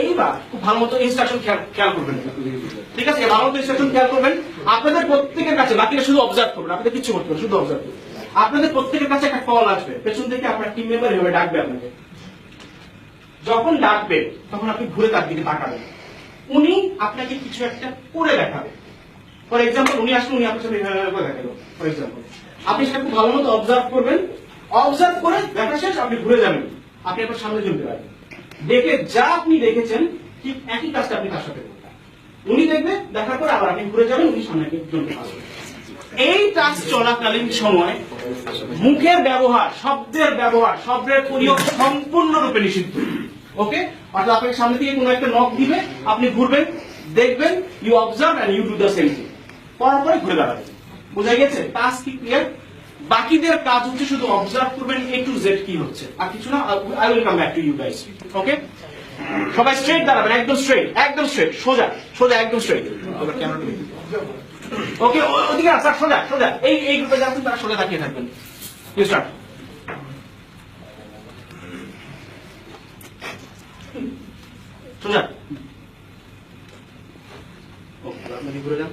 এইবার খুব ভালো মতো ইনস্ট্রাকশন খেয়াল করবেন। ঠিক আছে? ভালো মতো ইনস্ট্রাকশন খেয়াল করবেন। আপনাদের প্রত্যেকের কাছে বাকিরা শুধু অবজার্ভ করবেন, আপনাদের কিছু করতে শুধু অবজার্ভ করবেন। আপনাদের প্রত্যেকের কাছে একটা কল আসবে, পেছন থেকে আপনার টিম মেম্বার এভাবে ডাকবে আপনাকে। যখন ডাকবে, তখন আপনি ঘুরে তার দিকে তাকাবেন। উনি আপনাকে কিছু একটা করে দেখাবে। ফর এক্সাম্পল উনি আসলে উনি আপনার সাথে এভাবে করে ফর এক্সাম্পল আপনি সেটা খুব ভালো মতো অবজার্ভ করবেন। অবজার্ভ করে দেখা শেষ, আপনি ঘুরে যাবেন। আপনি আপনার সামনে জমতে পারবেন দেখে যা আপনি দেখেছেন, ঠিক একই কাজটা আপনি তার সাথে উনি দেখবে, দেখার পর আবার আপনি ঘুরে যাবেন, উনি সামনে জমতে পারবেন এই টাস্ক চলাকালীন সময় মুখের ব্যবহার, শব্দের ব্যবহার, শব্দের প্রয়োগ সম্পূর্ণরূপে নিষিদ্ধ। ওকে? অর্থাৎ আপনাকে সামনে দিয়ে কোনো একটা নখ দিবে, আপনি ঘুরবেন, দেখবেন you observe and you do the same thing পরে ঘুরে দাঁড়াবেন। বোঝা গেছে? টাস্ক কি ক্লিয়ার বাকিদের কাজ হচ্ছে শুধু অবজার্ভ করবেন এ টু জেড কি হচ্ছে। আর কিছু না I will come back to you guys okay সবাই স্ট্রেট দাঁড়াবেন একদম স্ট্রেট একদম স্ট্রেট সোজা সোজা একদম স্ট্রেট ওকে ওদিকে না স্যার সোজা সোজা। এই এই গ্রুপে যাচ্ছেন তারা সোজা তাকিয়ে থাকবেন। ইউ স্টার্ট সোজা। ওকে আপনি ঘুরে যান?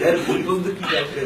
her Ben kurtulduk bir dakika.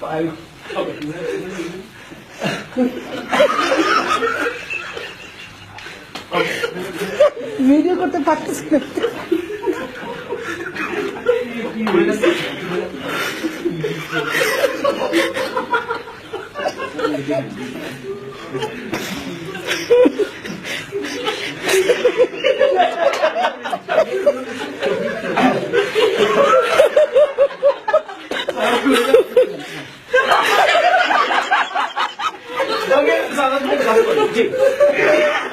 Five. Video করতে পারতেছি না 여기 사람들 가는 거지.